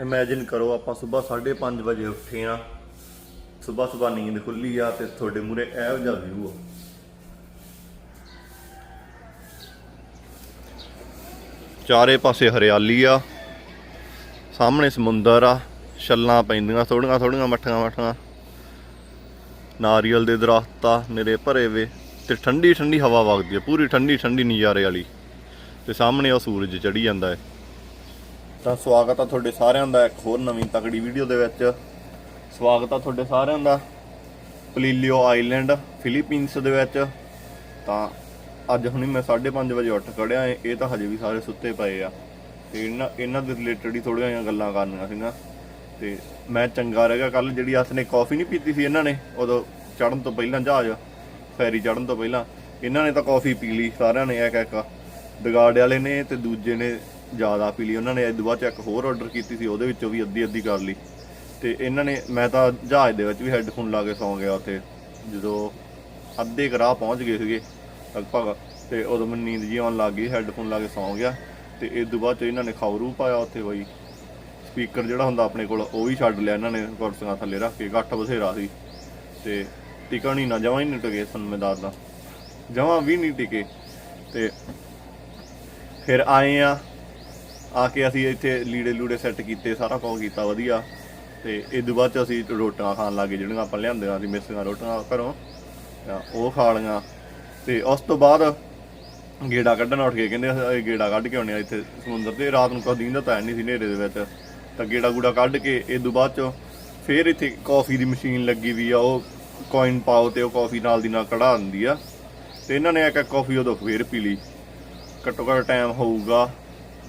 Imagine ਕਰੋ, ਆਪਾਂ ਸਵੇਰ 5:30 ਵਜੇ ਉੱਠੇ ਆ ਸਵੇਰ ਸਵੇਰ ਨੀਂਦ ਖੁੱਲੀ ਆ ਤੇ ਤੁਹਾਡੇ ਮੂਰੇ ਇਹੋ ਜਿਹਾ ਵਿਊ ਆ। ਚਾਰੇ ਪਾਸੇ ਹਰਿਆਲੀ ਆ। ਸਾਹਮਣੇ ਸਮੁੰਦਰ ਆ। ਛੱਲਾਂ ਪੈਂਦੀਆਂ ਥੋੜੀਆਂ ਥੋੜੀਆਂ ਮੱਠੀਆਂ ਮੱਠੀਆਂ। ਨਾਰੀਅਲ ਦੇ ਦਰਖਤ ਆ ਮੇਰੇ ਭਰੇ ਵੇ। ਤੇ ਠੰਡੀ ਠੰਡੀ ਹਵਾ ਵਗਦੀ ਆ, ਪੂਰੀ ਠੰਡੀ ਠੰਡੀ ਨਜ਼ਾਰੇ ਵਾਲੀ। ਤੇ ਸਾਹਮਣੇ ਉਹ ਸੂਰਜ ਚੜੀ ਜਾਂਦਾ ਹੈ ਤਾਂ ਸਵਾਗਤ ਆ ਤੁਹਾਡੇ ਸਾਰਿਆਂ ਦਾ ਇੱਕ ਹੋਰ ਨਵੀਂ ਤਕੜੀ ਵੀਡੀਓ ਦੇ ਵਿੱਚ। ਸਵਾਗਤ ਆ ਤੁਹਾਡੇ ਸਾਰਿਆਂ ਦਾ ਪਲੀਲੀਓ ਆਈਲੈਂਡ, ਫਿਲੀਪੀਨਸ ਦੇ ਵਿੱਚ। ਤਾਂ ਅੱਜ ਹੁਣੀ ਮੈਂ 5:30 ਵਜੇ ਉੱਠ ਖੜਿਆ ਏ, ਇਹ ਤਾਂ ਹਜੇ ਵੀ ਸਾਰੇ ਸੁੱਤੇ ਪਏ ਆ। ਤੇ ਇਹਨਾਂ ਇਹਨਾਂ ਦੇ ਰਿਲੇਟਡ ਹੀ ਥੋੜੀਆਂ ਜਿਹੀਆਂ ਗੱਲਾਂ ਕਰਨੀਆਂ ਸੀਗਾ ਤੇ ਮੈਂ ਚੰਗਾ ਰਹਿ ਗਿਆ ਕੱਲ ਜਿਹੜੀ ਹੱਥ ਨੇ ਕਾਫੀ ਨਹੀਂ ਪੀਤੀ ਸੀ ਇਹਨਾਂ ਨੇ, ਉਦੋਂ ਚੜਨ ਤੋਂ ਪਹਿਲਾਂ ਜਹਾਜ਼, ਫੈਰੀ ਚੜਨ ਤੋਂ ਪਹਿਲਾਂ। ਇਹਨਾਂ ਨੇ ਤਾਂ ਕਾਫੀ ਪੀ ਲਈ, ਸਾਰਿਆਂ ਨੇ ਇੱਕ ਇੱਕ ਦਗਾੜ ਵਾਲੇ ਨੇ ਤੇ ਦੂਜੇ ਨੇ ਜ਼ਿਆਦਾ ਪੀ ਲਈ। ਉਹਨਾਂ ਨੇ ਇਸ ਤੋਂ ਬਾਅਦ ਚ ਇੱਕ ਹੋਰ ਆਰਡਰ ਕੀਤੀ ਸੀ, ਉਹਦੇ ਵਿੱਚੋਂ ਵੀ ਅੱਧੀ ਅੱਧੀ ਕਰ ਲਈ। ਤੇ ਇਹਨਾਂ ਨੇ, ਮੈਂ ਤਾਂ ਜਹਾਜ਼ ਦੇ ਵਿੱਚ ਵੀ ਹੈੱਡਫੋਨ ਲਾ ਕੇ ਸੌਂ ਗਿਆ ਉੱਥੇ। ਜਦੋਂ ਅੱਧੇ ਕੁ ਰਾਹ ਪਹੁੰਚ ਗਏ ਸੀਗੇ, ਲਗਭਗ, ਤੇ ਉਦੋਂ ਮੈਨੂੰ ਨੀਂਦ ਜੀ ਆਉਣ ਲੱਗ ਗਈ ਹੈੱਡਫੋਨ ਲਾ ਕੇ ਸੌਂ ਗਿਆ। ਤੇ ਇਸ ਤੋਂ ਬਾਅਦ ਚ ਇਹਨਾਂ ਨੇ ਖੌਰੂ ਪਾਇਆ ਉੱਥੇ ਬਈ। ਸਪੀਕਰ ਜਿਹੜਾ ਹੁੰਦਾ ਆਪਣੇ ਕੋਲ, ਉਹ ਵੀ ਛੱਡ ਲਿਆ ਇਹਨਾਂ ਨੇ ਕੁਰਸੀਆਂ ਥੱਲੇ ਰੱਖ ਕੇ, ਗੱਠ ਬਥੇਰਾ ਸੀ। ਤੇ ਹੀ ਨਾ, ਜਮਾਂ ਹੀ ਨਹੀਂ ਟਿਕੇ ਤੁਹਾਨੂੰ ਮੈਂ ਦੱਸਦਾ ਜਮਾਂ ਵੀ ਨਹੀਂ ਟਿਕੇ। ਤੇ ਫਿਰ ਆਏ ਆ ਆ ਕੇ ਅਸੀਂ ਇੱਥੇ ਲੀੜੇ ਲੂੜੇ ਸੈੱਟ ਕੀਤੇ, ਸਾਰਾ ਕੁਝ ਕੀਤਾ, ਵਧੀਆ। ਤੇ ਇਹ ਤੋਂ ਬਾਅਦ ਚ ਅਸੀਂ ਰੋਟੀਆਂ ਖਾਣ ਲੱਗੇ ਜਿਹੜੀਆਂ ਆਪਾਂ ਲਿਆਂਦੀਆਂ ਸੀ ਮਿਸੀਆਂ ਰੋਟੀਆਂ ਘਰੋਂ। ਤਾਂ ਉਹ ਖਾ ਲਈਆਂ। ਤੇ ਉਸ ਤੋਂ ਬਾਅਦ ਗੇੜਾ ਕੱਢਣ ਉੱਠ ਕੇ ਕਹਿੰਦੇ ਇਹ ਗੇੜਾ ਕੱਢ ਕੇ ਆਉਣੇ ਆ ਇੱਥੇ ਸਮੁੰਦਰ ਤੇ। ਰਾਤ ਨੂੰ ਕਦੀ ਦਿੰਦਾ ਤਾਂ ਨਹੀਂ ਸੀ ਹਨੇਰੇ ਦੇ ਵਿੱਚ। ਤਾਂ ਗੇੜਾ ਗੂੜਾ ਕੱਢ ਕੇ ਇਹ ਤੋਂ ਬਾਅਦ ਚ ਫਿਰ ਇੱਥੇ ਕਾਫੀ ਦੀ ਮਸ਼ੀਨ ਲੱਗੀ ਵੀ ਆ, ਉਹ ਕੋਇਨ ਪਾਓ ਤੇ ਉਹ ਕਾਫੀ ਨਾਲ ਦੀ ਨਾਲ ਕਢਾ ਦਿੰਦੀ ਆ। ਤੇ ਇਹਨਾਂ ਨੇ ਇੱਕ ਇੱਕ ਕਾਫੀ ਉਦੋਂ ਫੇਰ ਪੀ ਲਈ। ਘੱਟੋ ਘੱਟ ਟਾਈਮ ਹੋਊਗਾ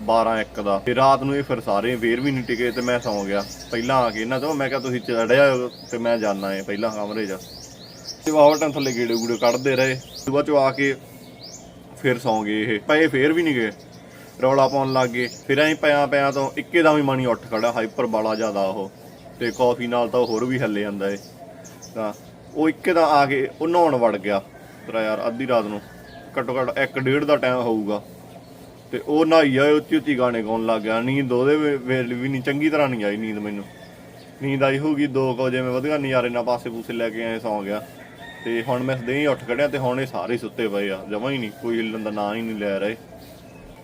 12 1 ਦਾ। ਤੇ ਰਾਤ ਨੂੰ ਇਹ ਫਿਰ ਸਾਰੇ ਫੇਰ ਵੀ ਨਹੀਂ ਟਿਕੇ ਤੇ ਮੈਂ ਸੌਂ ਗਿਆ। ਪਹਿਲਾਂ ਆ ਕੇ ਇਹਨਾਂ ਤੋਂ ਮੈਂ ਕਿਹਾ, ਤੁਸੀਂ ਚੜਿਆ ਤੇ ਮੈਂ ਜਾਣਾ ਏ ਪਹਿਲਾਂ ਕਮਰੇ 'ਚ। ਤੇ ਵਾਵਟਾਂ ਥੱਲੇ ਗੇੜੇ ਗੂੜੇ ਕੱਢਦੇ ਰਹੇ। ਤੇ ਚੋਂ ਆ ਕੇ ਫਿਰ ਸੌਂ ਗਏ ਇਹ। ਪਏ ਫੇਰ ਵੀ ਨਹੀਂ ਗਏ। ਰੌਲਾ ਪਾਉਣ ਲੱਗ ਗਏ। ਫਿਰ ਅਸੀਂ ਪਿਆ ਪਿਆ ਤੋਂ ਇੱਕੇ ਦਾ ਵੀ ਮਣੀ ਉੱਠ ਖੜਾ ਹਾਈਪਰ ਬਾਲਾ ਜ਼ਿਆਦਾ ਉਹ। ਤੇ ਕਾਫੀ ਨਾਲ ਤਾਂ ਹੋਰ ਵੀ ਹੱਲੇ ਜਾਂਦਾ ਏ। ਤਾਂ ਉਹ ਇੱਕੇ ਦਾ ਆ ਕੇ ਉਹ ਨਹਾਉਣ ਵੜ ਗਿਆ। ਤੇਰਾ ਯਾਰ, ਅੱਧੀ ਰਾਤ ਨੂੰ। ਘੱਟੋ ਘੱਟ 1:30 ਦਾ ਟਾਈਮ ਹੋਊਗਾ। ਤੇ ਉਹ ਨਹਾਈ ਆਏ, ਉੱਚੀ ਉੱਚੀ ਗਾਣੇ ਗਾਉਣ ਲੱਗ ਗਿਆ। ਨੀਂਦ ਉਹਦੇ ਵੇਲੇ ਵੀ ਨਹੀਂ, ਚੰਗੀ ਤਰ੍ਹਾਂ ਨਹੀਂ ਆਈ ਨੀਂਦ ਮੈਨੂੰ। ਨੀਂਦ ਆਈ ਹੋਊਗੀ 2 ਵਜੇ, ਮੈਂ ਵਧੀਆ ਨਜ਼ਾਰੇ ਨਾਲ ਪਾਸੇ ਪੂਸੇ ਲੈ ਕੇ ਆਏ, ਸੌਂ ਗਿਆ। ਤੇ ਹੁਣ ਮੈਂ ਸਦੇ ਹੀ ਉੱਠ ਖੜਿਆ ਤੇ ਹੁਣ ਇਹ ਸਾਰੇ ਸੁੱਤੇ ਪਏ ਆ, ਜਮਾਂ ਹੀ ਨਹੀਂ, ਕੋਈ ਹਿੱਲਣ ਦਾ ਨਾਂ ਹੀ ਨਹੀਂ ਲੈ ਰਹੇ।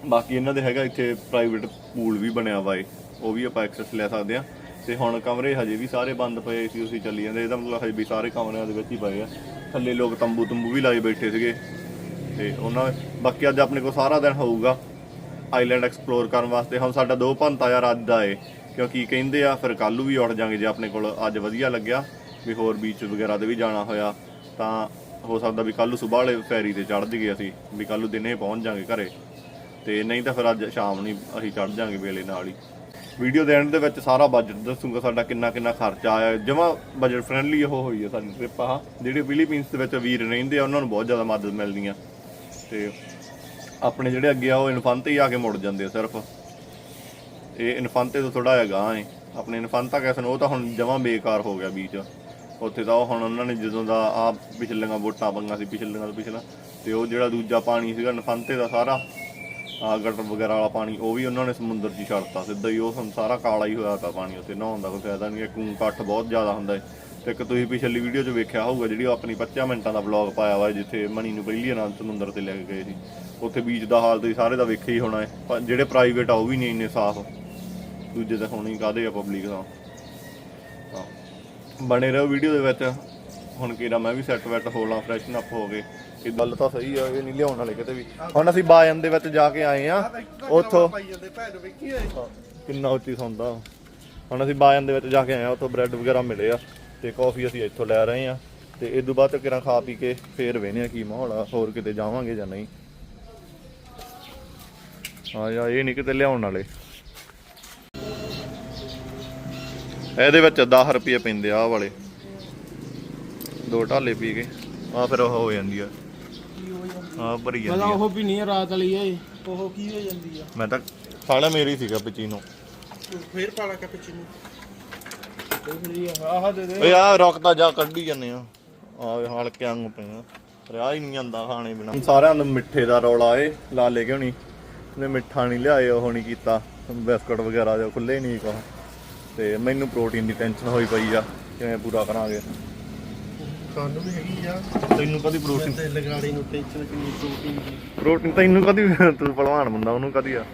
ਬਾਕੀ ਇਹਨਾਂ ਦੇ ਹੈਗਾ ਇੱਥੇ ਪ੍ਰਾਈਵੇਟ ਪੂਲ ਵੀ ਬਣਿਆ ਵਾ ਏ ਉਹ ਵੀ ਆਪਾਂ ਐਕਸੈਸ ਲੈ ਸਕਦੇ ਆ। ਤੇ ਹੁਣ ਕਮਰੇ ਹਜੇ ਵੀ ਸਾਰੇ ਬੰਦ ਪਏ ਸੀ ਉਸੇ ਚੱਲੀ ਜਾਂਦੇ, ਇਹਦਾ ਮਤਲਬ ਹਜੇ ਵੀ ਸਾਰੇ ਕਮਰਿਆਂ ਦੇ ਵਿੱਚ ਹੀ ਪਏ ਆ। ਥੱਲੇ ਲੋਕ ਤੰਬੂ ਤੰਬੂ ਵੀ ਲਾਏ ਬੈਠੇ ਸੀਗੇ। ਤੇ ਉਹਨਾਂ ਬਾਕੀ ਅੱਜ ਆਪਣੇ ਕੋਲ ਸਾਰਾ ਦਿਨ ਹੋਊਗਾ। ਆਈਲੈਂਡ ਐਕਸਪਲੋਰ ਕਰਨ ਵਾਸਤੇ। ਹੁਣ ਸਾਡਾ ਦੋ ਭੰਤਾ ਯਾਰ ਅੱਜ ਦਾ ਏ ਕਿਉਂਕਿ ਕਹਿੰਦੇ ਆ, ਫਿਰ ਕੱਲ੍ਹ ਵੀ ਉੱਠ ਜਾਾਂਗੇ ਜੇ ਆਪਣੇ ਕੋਲ। ਅੱਜ ਵਧੀਆ ਲੱਗਿਆ ਵੀ ਹੋਰ ਬੀਚ ਵਗੈਰਾ ਤੇ ਵੀ ਜਾਣਾ ਹੋਇਆ। ਤਾਂ ਹੋ ਸਕਦਾ ਵੀ ਕੱਲ੍ਹ ਨੂੰ ਸਵੇਰ ਵਾਲੇ ਫੈਰੀ ਤੇ ਚੜ੍ਹ ਜੀਏ ਅਸੀਂ, ਵੀ ਕੱਲ੍ਹ ਦਿਨੇ ਪਹੁੰਚ ਜਾਾਂਗੇ ਘਰੇ। ਤੇ ਨਹੀਂ ਤਾਂ ਫਿਰ ਅੱਜ ਸ਼ਾਮ ਨੂੰ ਅਸੀਂ ਚੜ੍ਹ ਜਾਾਂਗੇ ਵੇਲੇ ਨਾਲ ਹੀ। ਵੀਡੀਓ ਦੇ ਐਂਡ ਦੇ ਵਿੱਚ ਸਾਰਾ ਬਜਟ ਦੱਸੂਗਾ ਸਾਡਾ ਕਿੰਨਾ ਕਿੰਨਾ ਖਰਚਾ ਆਇਆ। ਜਮਾ ਬਜਟ ਫ੍ਰੈਂਡਲੀ ਉਹ ਹੋਈ ਹੈ ਸਾਡੀ ਟ੍ਰਿਪ ਆ। ਜਿਹੜੇ ਫਿਲੀਪੀਨਸ ਦੇ ਵਿੱਚ ਵੀਰ ਰਹਿੰਦੇ ਆ, ਉਹਨਾਂ ਨੂੰ ਬਹੁਤ ਜ਼ਿਆਦਾ ਮਦਦ ਮਿਲਦੀ ਆ। ਤੇ ਆਪਣੇ ਜਿਹੜੇ ਅੱਗੇ ਆ, ਉਹ ਇਨਫੰਤੇ ਹੀ ਆ ਕੇ ਮੁੜ ਜਾਂਦੇ ਆ ਸਿਰਫ। ਇਹ ਇਨਫੰਤੇ ਤੋਂ ਥੋੜਾ ਹੈਗਾ ਏ। ਆਪਣੇ ਇਨਫੰਤਾ ਕੈਸਨ, ਉਹ ਤਾਂ ਹੁਣ ਜਮਾ ਬੇਕਾਰ ਹੋ ਗਿਆ ਬੀਚ। ਉੱਥੇ ਤਾਂ ਉਹ ਹੁਣ ਉਹਨਾਂ ਨੇ ਜਦੋਂ ਦਾ ਆ ਪਿਛਲੀਆਂ ਵੋਟਾਂ ਪੰਗਾ ਸੀ, ਪਿਛਲੀਆਂ ਤੋਂ ਪਿਛਲਾ, ਤੇ ਉਹ ਜਿਹੜਾ ਦੂਜਾ ਪਾਣੀ ਸੀਗਾ ਇਨਫੰਤੇ ਦਾ ਸਾਰਾ, ਆ ਗਟਰ ਵਗੈਰਾ ਵਾਲਾ ਪਾਣੀ, ਉਹ ਵੀ ਉਹਨਾਂ ਨੇ ਸਮੁੰਦਰ 'ਚ ਛੱਡਤਾ। ਸਿੱਧਾ ਹੀ ਉਹ ਹੁਣ ਸਾਰਾ ਕਾਲਾ ਹੀ ਹੋਇਆ ਪਿਆ ਪਾਣੀ ਉੱਤੇ ਨਹਾਉਣ ਦਾ ਕੋਈ ਫਾਇਦਾ ਨਹੀਂ ਹੈ। ਕੂੰ ਕੱਠ ਬਹੁਤ ਜ਼ਿਆਦਾ ਹੁੰਦਾ ਹੈ ਤੇ ਇੱਕ ਤੁਸੀਂ ਪਿਛਲੀ ਵੀਡੀਓ 'ਚ ਵੇਖਿਆ ਹੋਊਗਾ ਜਿਹੜੀ ਆਪਣੀ 25 ਮਿੰਟਾਂ ਦਾ ਵਲੌਗ ਪਾਇਆ ਵਾ ਜਿੱਥੇ ਮਣੀ ਨੂੰ ਪਹਿਲੀ ਵਾਰ ਸਮੁੰਦਰ ਤੇ ਲੈ ਕੇ ਗਏ ਸੀ। ਉੱਥੇ ਬੀਚ ਦਾ ਹਾਲ ਤੁਸੀਂ ਸਾਰੇ ਦਾ ਵੇਖਿਆ ਹੀ ਹੋਣਾ ਹੈ। ਜਿਹੜੇ ਪ੍ਰਾਈਵੇਟ ਆ ਉਹ ਵੀ ਨਹੀਂ ਇੰਨੇ ਸਾਫ਼। ਦੂਜੇ ਤਾਂ ਹੋਣੀ ਕਾਦੇ ਆ ਪਬਲਿਕ ਦਾ। ਬਣੇ ਰਹੋ ਵੀਡੀਓ ਦੇ ਵਿੱਚ। ਹੁਣ ਕਿਹੜਾ ਮੈਂ ਵੀ ਸੈੱਟ ਵੈਟ ਹੋ ਲਾਂ ਫਰੈਸ਼ਨ ਅਪ ਹੋ ਗਏ। ਇਹ ਗੱਲ ਤਾਂ ਸਹੀ ਆ ਇਹ ਨਹੀਂ ਲਿਆਉਣ ਵਾਲੇ ਕਿਤੇ ਵੀ। ਹੁਣ ਅਸੀਂ ਬਾਜਨ ਦੇ ਵਿੱਚ ਜਾ ਕੇ ਆਏ ਆ ਉੱਥੋਂ ਕਿੰਨਾ ਉੱਚੀ ਸੌਂਦਾ। ਹੁਣ ਅਸੀਂ ਬਾਜਨ ਦੇ ਵਿੱਚ ਜਾ ਕੇ ਆਏ ਆ ਉੱਥੋਂ ਬ੍ਰੈਡ ਵਗੈਰਾ ਮਿਲੇ ਆ। ਤੇ ਕਾਫੀ ਅਸੀਂ ਇੱਥੋਂ ਲੈ ਰਹੇ ਆ ਤੇ ਇਸ ਤੋਂ ਬਾਅਦ ਕਿਰਾਂ ਖਾ ਪੀ ਕੇ ਫੇਰ ਵੇਨੇ ਆ ਕੀ ਮਾਹੌਲ ਆ ਹੋਰ ਕਿਤੇ ਜਾਵਾਂਗੇ ਜਾਂ ਨਹੀਂ। ਹਾਂ ਯਾ ਇਹ ਨਹੀਂ ਕਿਤੇ ਲਿਆਉਣ ਵਾਲੇ। ਇਹਦੇ ਵਿੱਚ 10 ਰੁਪਏ ਪੈਂਦੇ ਆ ਆਹ ਵਾਲੇ। ਦੋ ਢਾਲੇ ਪੀ ਕੇ ਆ ਫਿਰ ਉਹ ਹੋ ਜਾਂਦੀ ਆ। ਆ ਭਰੀ ਜਾਂਦੀ ਆ। ਉਹ ਵੀ ਨਹੀਂ ਰਾਤ ਵਾਲੀ ਏ ਉਹ ਕੀ ਹੋ ਜਾਂਦੀ ਆ? ਮੈਂ ਤਾਂ ਸਾਲਾ ਮੇਰੀ ਸੀਗਾ ਪਚੀਨੋ ਫੇਰ ਪਾਲਾ ਕੈਪਚੀਨੋ ਆਹ ਦੇ ਦੇ ਓਏ ਆ ਰੁਕਦਾ ਜਾ ਕੱਢੀ ਜਾਂਦੇ ਆ। ਆ ਹਲਕੇ ਵਾਂਗੂ ਪਿਆ ਰਿਆ ਹੀ ਨਹੀਂ ਜਾਂਦਾ ਖਾਣੇ ਬਿਨਾ। ਸਾਰਿਆਂ ਨੂੰ ਮਿੱਠੇ ਦਾ ਰੌਲਾ ਏ ਲਾਲੇ ਕਿਉਂ ਨਹੀਂ ਨੇ ਮਿੱਠਾ ਨਹੀਂ ਲਿਆਏ ਉਹ ਨਹੀਂ ਕੀਤਾ। ਬਿਸਕਟ ਵਗੈਰਾ ਜੋ ਖੁੱਲੇ ਨਹੀਂ ਕੋ ਤੇ ਮੈਨੂੰ ਪ੍ਰੋਟੀਨ ਦੀ ਟੈਨਸ਼ਨ ਹੋਈ ਪਈ ਆ ਕਿਵੇਂ ਪੂਰਾ ਕਰਾਂਗੇ? ਸਾਨੂੰ ਵੀ ਹੈਗੀ ਆ। ਤੈਨੂੰ ਕਦੀ ਪ੍ਰੋਟੀਨ ਤੇ ਲਗਾੜੀ ਨੂੰ ਟੈਨਸ਼ਨ ਕਿੰਨੀ ਪ੍ਰੋਟੀਨ ਦੀ। ਪ੍ਰੋਟੀਨ ਤੈਨੂੰ ਕਦੀ ਤੂੰ ਪਹਿਲਵਾਨ ਬੰਦਾ ਉਹਨੂੰ ਕਦੀ ਆ।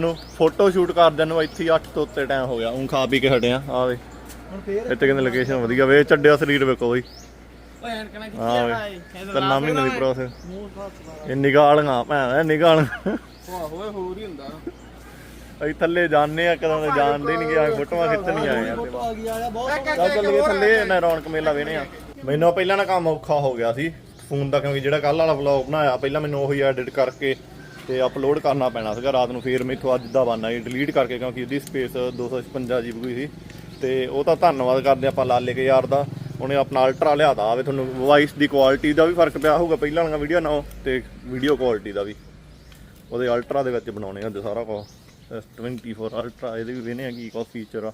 ਨੂੰ ਫੋਟੋ ਸ਼ੂਟ ਕਰਦੇ ਨੂੰ ਇੱਥੇ 8 ਤੋਂ ਉੱਤੇ ਟਾਈਮ ਹੋ ਗਿਆ। ਉਹ ਖਾ ਪੀ ਕੇ ਹਟਿਆ। ਆ ਵੇ। ਹੁਣ ਫੇਰ ਇੱਥੇ ਕਹਿੰਦੇ ਲੋਕੇਸ਼ਨ ਵਧੀਆ ਵੇ ਛੱਡਿਆ ਸਰੀਰ ਵੇਖੋ ਬਈ। ਓਏ ਐਨ ਕਨਾ ਆ ਵੇ ਤਿੰਨਾਂ ਮਹੀਨੇ ਦੀ ਪ੍ਰੋਸੈਸ ਮੂੰਹ ਸਾਫ਼ ਇਹ ਨਿਗਾਲੀਆਂ ਭੈਣ ਇਹ ਨਿਗਾਲੀਆਂ ਵਾਹ ਹੋਏ ਹੋਰ ਹੀ ਹੁੰਦਾ। ਅਸੀਂ ਥੱਲੇ ਜਾਣੇ ਆ ਕਦੋਂ ਦੇ ਜਾਣਦੇ ਨਹੀਂ ਗਿਆ ਫੋਟੋਆਂ ਖਿੱਚਣ ਨਹੀਂ ਆਏ ਆ ਤੇ ਆ ਗਿਆ ਆ ਬਹੁਤ ਚੱਲ ਚੱਲ ਗਏ ਥੱਲੇ ਨਾ ਰੌਣਕ ਮੇਲਾ ਵੇਨੇ ਆ। ਮੈਨੂੰ ਪਹਿਲਾਂ ਨਾ ਕੰਮ ਔਖਾ ਹੋ ਗਿਆ ਸੀ ਫੋਨ ਦਾ ਕਿਉਂਕਿ ਜਿਹੜਾ ਕੱਲ ਵਾਲਾ ਵਲੌਗ ਬਣਾਇਆ ਪਹਿਲਾਂ ਮੈਨੂੰ ਉਹੀ ਐਡਿਟ ਕਰਕੇ ਤੇ ਅਪਲੋਡ ਕਰਨਾ ਪੈਣਾ ਸੀਗਾ ਰਾਤ ਨੂੰ। ਫੇਰ ਮੈਥੋਂ ਅੱਜ ਦਾ ਬਾਨਾ ਹੀ ਡਿਲੀਟ ਕਰਕੇ ਕਿਉਂਕਿ ਇਹਦੀ ਸਪੇਸ 256 ਜੀਬੀ ਹੋਈ ਸੀ। ਤੇ ਉਹ ਤਾਂ ਧੰਨਵਾਦ ਕਰਦੇ ਆਪਾਂ ਲਾਲੇ ਕੇ ਯਾਰ ਦਾ। ਉਹਨੇ ਆਪਣਾ ਅਲਟਰਾ ਲਿਆਦਾ ਆਵੇ ਤੁਹਾਨੂੰ ਵੌਇਸ ਦੀ ਕੁਆਲਿਟੀ ਦਾ ਵੀ ਫ਼ਰਕ ਪਿਆ ਹੋਊਗਾ। ਪਹਿਲਾਂ ਵਾਲੀਆਂ ਵੀਡੀਓ ਨਾਲੋਂ ਤੇ ਵੀਡੀਓ ਕੁਆਲਿਟੀ ਦਾ ਵੀ। ਉਹਦੇ ਅਲਟਰਾ ਦੇ ਵਿੱਚ ਬਣਾਉਣੇ ਹੁੰਦੇ ਸਾਰਾ ਕੁਝ S24 ਅਲਟਰਾ ਇਹਦੇ ਵੀ ਵੇਨੇ ਆ ਕੀ ਕੋ ਫੀਚਰ ਆ।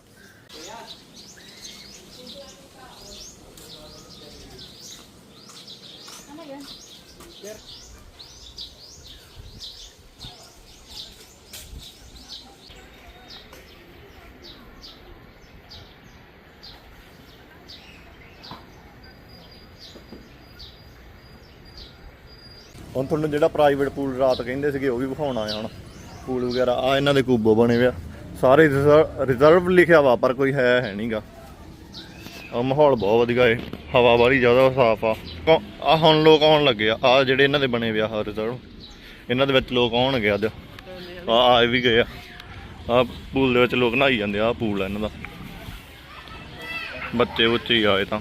ਤੁਹਾਨੂੰ ਜਿਹੜਾ ਪ੍ਰਾਈਵੇਟ ਪੂਲ ਰਾਤ ਕਹਿੰਦੇ ਸੀਗੇ, ਉਹ ਵੀ ਵਿਖਾਉਣ ਆ ਹੁਣ। ਪੂਲ ਵਗੈਰਾ ਆ ਇਹਨਾਂ ਦੇ ਕੂਬੋ ਬਣੇ ਵਿਆ ਸਾਰੇ ਰਿਜ਼ਰਵ ਲਿਖਿਆ ਵਾ, ਪਰ ਕੋਈ ਹੈ ਹੈ ਨਹੀਂਗਾ ਆ ਮਾਹੌਲ ਬਹੁਤ ਵਧੀਆ ਏ। ਹਵਾ ਵਾਲੀ ਜ਼ਿਆਦਾ ਸਾਫ਼ ਆ। ਆ ਹੁਣ ਲੋਕ ਆਉਣ ਲੱਗੇ ਆ। ਆ ਜਿਹੜੇ ਇਹਨਾਂ ਦੇ ਬਣੇ ਵਿਆ ਆ ਰਿਜ਼ਰਵ ਇਹਨਾਂ ਦੇ ਵਿੱਚ ਲੋਕ ਆਉਣਗੇ ਅੱਜ। ਆ ਆਏ ਵੀ ਗਏ ਆ। ਆ ਪੂਲ ਦੇ ਵਿੱਚ ਲੋਕ ਨਹਾਈ ਜਾਂਦੇ ਆ, ਆਹ ਪੂਲ ਆ ਇਹਨਾਂ ਦਾ। ਬੱਚੇ ਉੱਚੇ ਹੀ ਆਏ ਤਾਂ।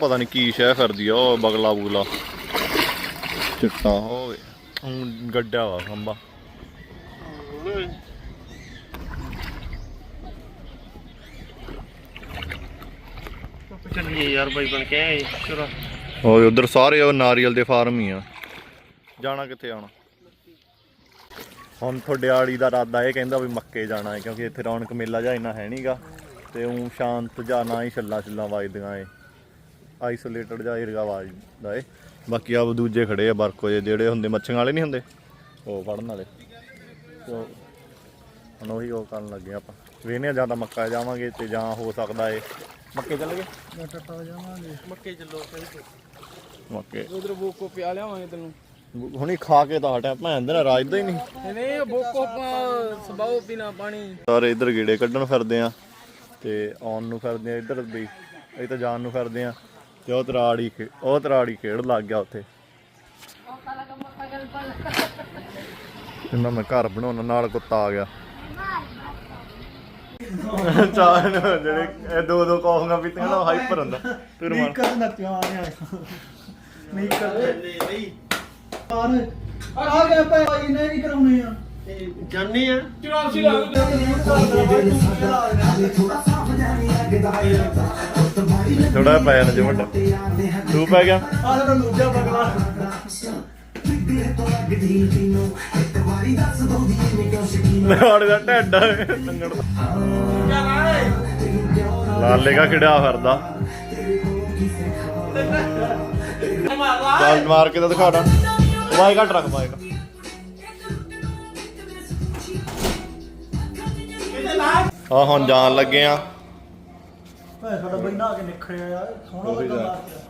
ਪਤਾ ਨਹੀਂ ਕੀ ਸ਼ਹਿ ਕਰਦੀ ਆ, ਉਹ ਬਗਲਾ ਬੁਗਲਾ। ਚਿੱਟਾ ਹੋਵੇ ਹੁਣ ਗੱਡਾ ਵਾ ਖੰਬਾ ਚੱਲੀਏ ਯਾਰ ਬਾਈ ਬਣ ਕੇ ਆਏ ਚੁਰਾ ਹੋਏ ਉਧਰ ਸਾਰੇ ਉਹ ਨਾਰੀਅਲ ਦੇ ਫਾਰਮ ਹੀ ਆ। ਜਾਣਾ ਕਿੱਥੇ ਆਉਣਾ? ਹੁਣ ਤੁਹਾਡੇ ਆੜੀ ਦਾ ਇਰਾਦਾ ਇਹ ਕਹਿੰਦਾ ਵੀ ਮੱਕੇ ਜਾਣਾ ਹੈ ਕਿਉਂਕਿ ਇੱਥੇ ਰੌਣਕ ਮੇਲਾ ਜਾਂ ਇੰਨਾ ਹੈ ਨਹੀਂਗਾ ਤੇ ਉਹ ਸ਼ਾਂਤ ਜਾਂ ਨਾ ਹੀ ਛੱਲਾ ਛੱਲਾ ਵੱਜਦੀਆਂ ਏ। ਆਈਸੋਲੇਟਡ ਜਾਂ ਏਰੀਆ ਵੱਜਦਾ ਏ। ਬਾਕੀ ਆ ਦੂਜੇ ਖੜੇ ਆ ਬਰਕੋ ਜਿਹੇ ਜਿਹੜੇ ਹੁੰਦੇ ਮੱਛੀਆਂ ਵਾਲੇ ਨਹੀਂ ਹੁੰਦੇ ਉਹ ਫੜਨ ਵਾਲੇ। ਤੇ ਹੁਣ ਉਹੀ ਉਹ ਕਰਨ ਲੱਗੇ ਆਪਾਂ। ਵੇਨੇ ਜਾਂ ਤਾਂ ਮੱਕਾ ਜਾਵਾਂਗੇ ਤੇ ਜਾਂ ਹੋ ਸਕਦਾ ਏ। ਮੱਕੇ ਚੱਲ ਗਏ ਟੱਟਾ ਜਾਵਾਂਗੇ ਮੱਕੇ ਚੱਲੋ ਸਹੀ ਮੱਕੇ। ਉਧਰ ਬੋਕੋ ਪਿਆ ਲਿਆਵਾਂਗੇ ਤੈਨੂੰ। ਹੁਣੀ ਖਾ ਕੇ ਤਾਂ ਹਟਿਆ ਭੈਣ ਦੇ ਨਾਲ ਰਾਜਦਾ ਹੀ ਨਹੀਂ। ਨਹੀਂ ਬੋਕੋ ਸਬਾਓ ਪੀਣਾ ਪਾਣੀ। ਸਾਰੇ ਇੱਧਰ ਗੇੜੇ ਕੱਢਣ ਫਿਰਦੇ ਆ ਤੇ ਆਉਣ ਨੂੰ ਫਿਰਦੇ ਆ ਇੱਧਰ ਵੀ ਅਸੀਂ ਤਾਂ ਜਾਣ ਨੂੰ ਫਿਰਦੇ ਆ। ਤੇ ਉਹ ਤਰਾੜੀ ਖੇ- ਉਹ ਤਰਾੜੀ ਖੇਡ ਲੱਗ ਗਿਆ ਉੱਥੇ ਇਹਨਾਂ ਮੈਂ ਘਰ ਬਣਾਉਣ ਨਾਲ ਕੁੱਤਾ ਆ ਗਿਆ ਚਾਹ ਜਿਹੜੇ ਇਹ ਦੋ ਦੋ ਕੌਫੀਆਂ ਪੀਤੀਆਂ ਨਾ ਹਾਈਪਰ ਹੁੰਦਾ ਤੂੰ ਰਮਾਨ ਕਰ ਨਾ ਪਿਆ ਨਹੀਂ ਕਰ ਲੈ ਬਈ ਪਰ ਆ ਗਿਆ ਭਾਈ ਨੇ ਨਹੀਂ ਕਰਾਉਣੇ ਆ ਜਾਣੇ ਆ 84 ਲੱਖ ਥੋੜਾ ਪੈ ਜਾਣਾ ਜੇ ਵੱਡਾ ਤੂੰ ਪੈ ਗਿਆ? ਆ ਸਾਡਾ ਦੂਜਾ ਬਗਲਾ। ਲਾੜ ਦਾ ਢੱਡ ਲੰਗੜ ਲਾਲੇ ਕਾ ਕਿਹੜਾ ਫਿਰਦਾ? ਚੱਲ ਮਾਰ ਕੇ ਤਾਂ ਦਿਖਾੜਾ ਵਾਈ ਘੱਟ ਰੱਖ ਵਾਈ ਆ ਹੁਣ ਜਾਣ ਲੱਗੇ ਆ। ਭਾਈ ਸਾਡਾ ਬਈ ਨਹਾ ਕੇ ਨਿਖੜਿਆ ਯਾਰ ਸੋਹਣਾ ਉਹੀ ਲੱਗਾ ਤਾਂ।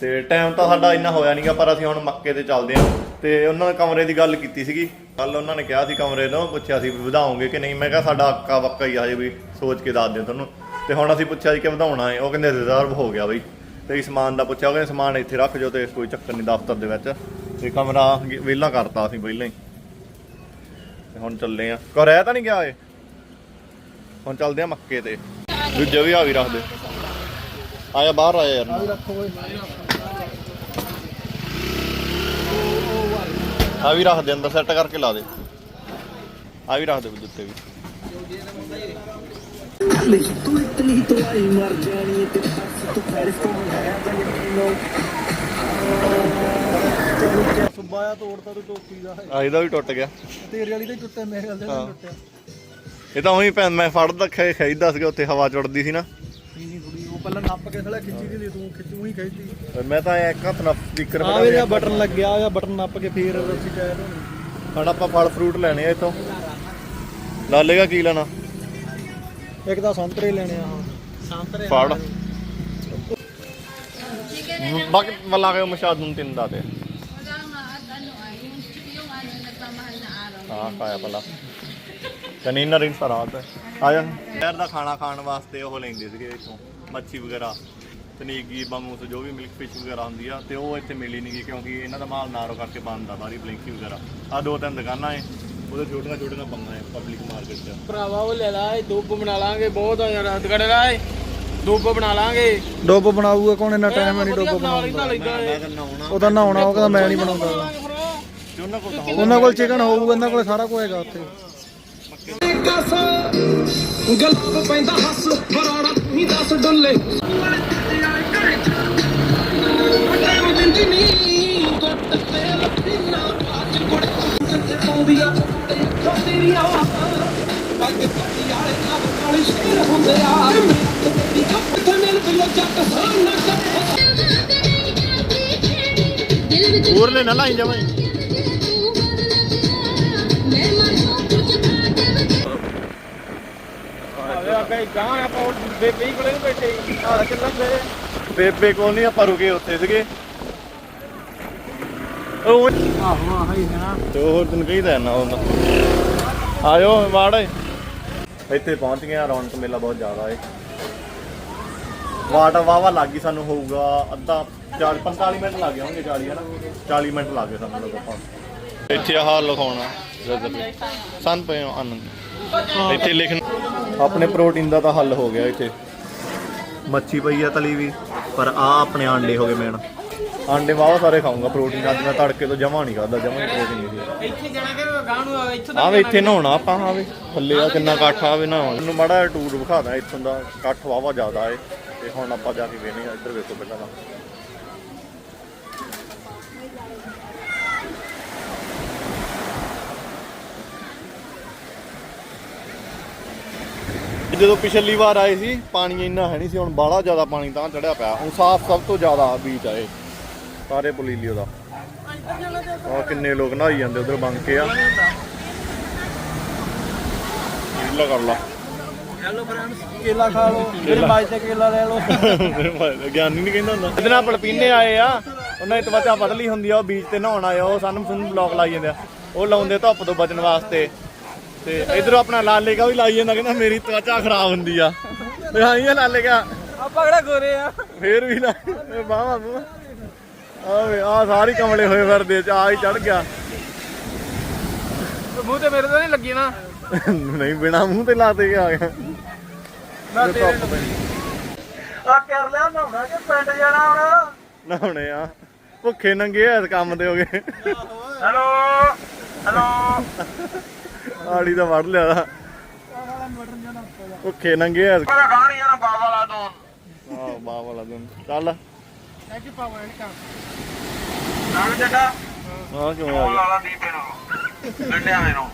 ਤੇ ਟਾਈਮ ਤਾਂ ਸਾਡਾ ਇੰਨਾ ਹੋਇਆ ਨਹੀਂਗਾ ਪਰ ਅਸੀਂ ਹੁਣ ਮੱਕੇ ਤੇ ਚੱਲਦੇ ਆ ਤੇ ਉਹਨਾਂ ਨੇ ਕਮਰੇ ਦੀ ਗੱਲ ਕੀਤੀ ਸੀਗੀ। ਕੱਲ ਉਹਨਾਂ ਨੇ ਕਿਹਾ ਸੀ ਕਮਰੇ ਨੂੰ ਪੁੱਛਿਆ ਸੀ ਵੀ ਵਧਾਓਗੇ ਕਿ ਨਹੀਂ? ਮੈਂ ਕਿਹਾ ਸਾਡਾ ਅੱਕਾ ਬੱਕਾ ਹੀ ਆ ਹਜੇ ਵੀ ਸੋਚ ਕੇ ਦੱਸ ਦਿਓ ਤੁਹਾਨੂੰ। ਤੇ ਹੁਣ ਅਸੀਂ ਪੁੱਛਿਆ ਸੀ ਕਿ ਵਧਾਉਣਾ ਹੈ? ਉਹ ਕਹਿੰਦੇ ਰਿਜ਼ਰਵ ਹੋ ਗਿਆ ਬਈ। ਤੇ ਇਸ ਸਮਾਨ ਦਾ ਪੁੱਛਿਆ ਉਹ ਕਹਿੰਦੇ ਸਮਾਨ ਇੱਥੇ ਰੱਖ ਜੋ ਤੇ ਕੋਈ ਚੱਕਰ ਨਹੀਂ ਦਫ਼ਤਰ ਦੇ ਵਿੱਚ। ਤੇ ਕਮਰਾ ਵਿਹਲਾ ਕਰਤਾ ਅਸੀਂ ਪਹਿਲਾਂ ਹੀ। ਤੇ ਹੁਣ ਚੱਲੇ ਆ ਕੋ ਰਹਿ ਤਾਂ ਨਹੀਂ ਗਿਆ ਏ ਹੁਣ ਚੱਲਦੇ ਆ ਮੱਕੇ ਤੇ। ਦੂਜੇ ਵੀ ਆ ਵੀ ਰੱਖ ਦੇ ਆਇਆ ਬਾਹਰ ਆਇਆ ਯਾਰ। ਆ ਵੀ ਰੱਖੋ ਓਏ ਆ ਵੀ ਰੱਖ ਦੇ ਅੰਦਰ ਸੈੱਟ ਕਰਕੇ ਲਾ ਦੇ। ਆ ਵੀ ਰੱਖ ਦੇ ਵੀ ਉੱਤੇ ਵੀ। ਤੂੰ ਇਤਨੀ ਤੋਂ ਆਈ ਮਰ ਜਾਣੀ ਤੇ ਤੂੰ ਪੈਰਿਸ ਤੋਂ ਹੈ ਸੁਬਾਇਆ ਤੋੜਤਾ ਤੂੰ ਟੋਪੀ ਦਾ ਆ ਇਹਦਾ ਵੀ ਟੁੱਟ ਗਿਆ। ਤੇਰੇ ਵਾਲੀ ਤਾਂ ਹੀ ਟੁੱਟਿਆ ਮੇਰੇ ਵਾਲੀ ਦਾ ਟੁੱਟਿਆ। ਇਹ ਤਾਂ ਉਹੀ ਭੈਣ ਮੈਂ ਫੜਦਾ ਖੇ ਖਈਦਾ ਸੀਗਾ ਉੱਥੇ ਹਵਾ ਚੁੜਦੀ ਸੀ ਨਾ। ਨਹੀਂ ਨਹੀਂ ਥੋੜੀ ਉਹ ਪਹਿਲਾਂ ਨੱਪ ਕੇ ਥੜਾ ਖਿੱਚੀ ਦੀ ਤੂੰ ਖਿੱਚੂ ਹੀ ਖਿੱਚਦੀ ਮੈਂ ਤਾਂ ਐਂ ਇੱਕ ਹੱਥ ਨਾਲ ਸਪੀਕਰ ਆ ਵੇ ਬਟਨ ਲੱਗਿਆ ਆ ਬਟਨ ਨੱਪ ਕੇ ਫੇਰ ਚਾਇਆ ਤੋਂ ਹੁਣ। ਆਪਾਂ ਫਲ ਫਰੂਟ ਲੈਣੇ ਆ ਇੱਥੋਂ। ਲਾਲੇਗਾ ਕੀ ਲੈਣਾ? ਇੱਕ ਤਾਂ ਸੰਤਰੇ ਲੈਣੇ ਆ ਸੰਤਰੇ ਫੜ। bakit wala kayong masyadong tinda te? Wala nga at ano ay, yung, yung ano, nagmamahal na araw. ਹਾਂ ਖਾਇਆ ਪਲਾ ਕਨੀਨਾ ਰਿੰਗ ਸਰਾਤ ਆਇਆ ਸ਼ਹਿਰ ਦਾ ਖਾਣਾ ਖਾਣ ਵਾਸਤੇ ਉਹ ਲੈਂਦੇ ਸੀਗੇ ਇੱਥੋਂ ਮੱਛੀ ਵਗੈਰਾ ਤਨੀਗੀ ਬੰਮੂਸ ਜੋ ਵੀ ਮਿਲਕ ਫਿਸ਼ ਵਗੈਰਾ ਹੁੰਦੀ ਆ ਤੇ ਉਹ ਇੱਥੇ ਮਿਲੀ ਨਹੀਂ ਗੀ ਕਿਉਂਕਿ ਇਹਨਾਂ ਦਾ ਮਾਲ ਨਾਰੋ ਕਰਕੇ ਬੰਦ ਆ ਬਾਰੀ ਬਲਿੰਕੀ ਵਗੈਰਾ। ਆ ਦੋ ਤਿੰਨ ਦੁਕਾਨਾਂ ਏ ਉਹਦੇ ਛੋਟੀਆਂ ਛੋਟੀਆਂ ਪੰਗਾ ਏ ਪਬਲਿਕ ਮਾਰਕੀਟ 'ਚ। ਭਰਾਵਾ ਉਹ ਲੈ ਲਾ ਇਹ ਦੁੱਬ ਬਣਾ ਲਾਂਗੇ ਬਹੁਤ ਆ ਯਾਰ ਦੁਕਾਨੇ ਲਾ ਇਹ। ਦੁੱਬ ਬਣਾ ਲਾਂਗੇ। ਡੋਬ ਬਣਾਊਗਾ ਕੌਣ ਇੰਨਾ ਟਾਈਮ ਨਹੀਂ ਡੋਬ ਹੀ ਬਣਾਉਂਦਾ ਉਹਦਾ ਨਹਾਉਣਾ। ਉਹ ਕਹਿੰਦਾ ਮੈਂ ਨਹੀਂ ਬਣਾਉਂਦਾ। ਉਹਨਾਂ ਕੋਲ ਚਿਕਨ ਹੋਊਗਾ। ਇਹਨਾਂ ਕੋਲ ਸਾਰਾ ਕੁਝ ਹੈਗਾ ਉੱਥੇ। ਗਲਬ ਪੈਂਦਾ ਹੱਸ ਬਰਾੜਾ ਹੀ ਦੱਸ ਡੁੱਲੇ ਦਿੰਦੀ ਨੀ ਨਾ ਬਾਜ ਗੁੜ ਗਾਂ ਆਪਾਂ ਉਹ ਬੇਬੇ ਹੀ ਕੋਲੇ ਨੀ ਬੈਠੇ ਆ ਚੱਲਣ ਦੇ। ਬੇਬੇ ਕੋਲ ਨਹੀਂ ਆਪਾਂ ਰੁਕੇ ਉੱਥੇ ਸੀਗੇ। ਉਹ ਆਹੋ ਆਹ ਹੀ ਨਾ। ਤੇ ਹੋਰ ਦਿਨ ਕਹੀਦਾ ਨਾ। ਉਹਨਾਂ ਆਇਓ ਵਾੜ ਇੱਥੇ ਪਹੁੰਚ ਗਏ ਆ ਰੌਣਕ ਮੇਲਾ ਬਹੁਤ ਜ਼ਿਆਦਾ ਏ। ਵਾਟ ਵਾਵਾ ਲੱਗ ਗਈ ਸਾਨੂੰ ਹੋਊਗਾ ਅੱਧਾ 40 45 ਮਿੰਟ ਲੱਗ ਗਏ ਹੋਣਗੇ 40 ਹੈ ਨਾ 40 ਮਿੰਟ ਲੱਗ ਗਏ ਸਾਨੂੰ ਲੋਕਾਂ ਪਹੁੰਚ ਇੱਥੇ ਆਹ ਲਿਖਾਉਣਾ। ਸੰਨ ਪਏ ਆਨੰਦ। ਇੱਥੇ ਲਿਖਣਾ ਆਪਣੇ ਪ੍ਰੋਟੀਨ ਦਾ ਤਾਂ ਹੱਲ ਹੋ ਗਿਆ ਇੱਥੇ। ਮੱਛੀ ਪਈ ਆ ਤਲੀ ਵੀ ਪਰ ਆ ਆਪਣੇ ਆਂਡੇ ਹੋ ਗਏ ਮੇਨ ਆਂਡੇ ਵਾਵਾ ਸਾਰੇ ਖਾਊਂਗਾ ਪ੍ਰੋਟੀਨ ਅੱਜ ਮੈਂ ਤੜਕੇ ਤੋਂ ਜਮਾ ਨਹੀਂ ਖਾਦਾ ਜਮਾ ਪ੍ਰੋਟੀਨ ਨਹੀਂ ਸੀ ਇੱਥੇ ਜਾਣਾ ਕਿ ਗਾਂ ਨੂੰ ਆ, ਇੱਥੋਂ ਆਵੇ ਇੱਥੇ ਨਹਾਉਣਾ ਆਪਾਂ ਆਵੇ ਥੱਲੇ ਆ ਕਿੰਨਾ ਇਕੱਠ ਆਵੇ ਨਹਾਉਣ। ਮੈਨੂੰ ਮਾੜਾ ਟੂਰ ਵਿਖਾਦਾ ਇੱਥੋਂ ਦਾ ਇਕੱਠ ਵਾਵਾ ਜ਼ਿਆਦਾ ਏ ਤੇ ਹੁਣ ਆਪਾਂ ਜਾ ਕੇ ਵੇਖਦੇ ਆ ਇੱਧਰ ਵੇਖੋ ਪਹਿਲਾਂ ਤਾਂ। ਜਦੋਂ ਪਿਛਲੀ ਵਾਰ ਆਏ ਸੀ ਪਾਣੀ ਇੰਨਾ ਹੈ ਨਹੀਂ ਸੀ ਹੁਣ ਬਾਹਲਾ ਜ਼ਿਆਦਾ ਪਾਣੀ ਤਾਂ ਚੜਿਆ ਪਿਆ। ਹੁਣ ਸਾਫ਼ ਸਭ ਤੋਂ ਜ਼ਿਆਦਾ ਬੀਚ ਆਏ ਸਾਰੇ ਪਲੀਲੀਓ ਦਾ। ਆ ਕਿੰਨੇ ਲੋਕ ਨਹਾਈ ਜਾਂਦੇ ਉਧਰ ਬੰਕ ਕੇ ਆ। ਲਾ ਕਰ ਲਾ। ਹੈਲੋ ਫਰੈਂਡਸ ਕੇਲਾ ਖਾ ਲਓ। ਮੇਰੇ ਬਾਜ ਤੇ ਕੇਲਾ ਲੈ ਲਓ। ਗਿਆਨੀ ਨਹੀਂ ਕਹਿੰਦਾ ਹੁੰਦਾ। ਇਹਦੇ ਨਾਲ ਪਲਪੀਨੇ ਆਏ ਆ ਉਹਨਾਂ ਦੀ ਤਵਚਾ ਪਤਲੀ ਹੁੰਦੀ ਆ ਉਹ ਬੀਚ ਤੇ ਨਹਾਉਣ ਆਏ ਆ, ਉਹ ਸਾਨੂੰ ਸਾਨੂੰ ਬਲੌਕ ਲਾਈ ਜਾਂਦੇ ਆ। ਉਹ ਲਾਉਂਦੇ ਧੁੱਪ ਤੋਂ ਬਚਣ ਵਾਸਤੇ। ਤੇ ਇਧਰ ਆਪਣਾ ਲਾਲੇ ਕਾ ਵੀ ਲਾਈ ਜਾਂਦਾ ਕਹਿੰਦਾ ਮੇਰੀ ਤਵਚਾ ਖਰਾਬ ਹੁੰਦੀ ਆ। ਤੇ ਹਾਂ ਇਹ ਲਾਲੇ ਕਾ। ਆਪਾਂ ਕਿਹੜਾ ਗੋਰੇ ਆ? ਫੇਰ ਵੀ ਨਾ ਬਾਵਾ ਨੂੰ। ਆਵੇ ਆ ਸਾਰੀ ਕਮਲੇ ਹੋਏ ਫਿਰਦੇ ਚ ਆ ਹੀ ਚੜ ਗਿਆ। ਮੂੰਹ ਤੇ ਮੇਰੇ ਤਾਂ ਨਹੀਂ ਲੱਗੀ ਨਾ। ਨਹੀਂ ਬਿਨਾ ਮੂੰਹ ਤੇ ਲਾ ਦੇ ਆ ਗਿਆ ਤੇਰੇ ਆ ਕਰ ਲਿਆ ਨਹਾਉਣਾ ਕਿ ਪਿੰਡ ਜਾਣਾ ਹੁਣ? ਨਹਾਉਣੇ ਆ। ਭੁੱਖੇ ਨੰਗੇ ਐ ਕੰਮ ਦੇ ਹੋ ਗਏ। ਹੈਲੋ ਹੈਲੋ ਆੜੀ ਦਾ ਵੜ ਲਿਆ ਦਾ ਭੁੱਖੇ ਨੰਗੇ ਐ ਮੇਰਾ ਗਾਣੀ ਜਾਣਾ ਬਾਬਾ ਲਾ ਦੋ ਆਹ ਬਾਹ ਵਾਲਾ ਦਿਨ ਚੱਲ। ਨਾਲ ਜੱਟਾ ਆ ਕਿਉਂ ਆ ਗਿਆ? ਦੀਪੇ ਨੂੰ ਗੰਡਿਆਂ ਦੇ ਨੂੰ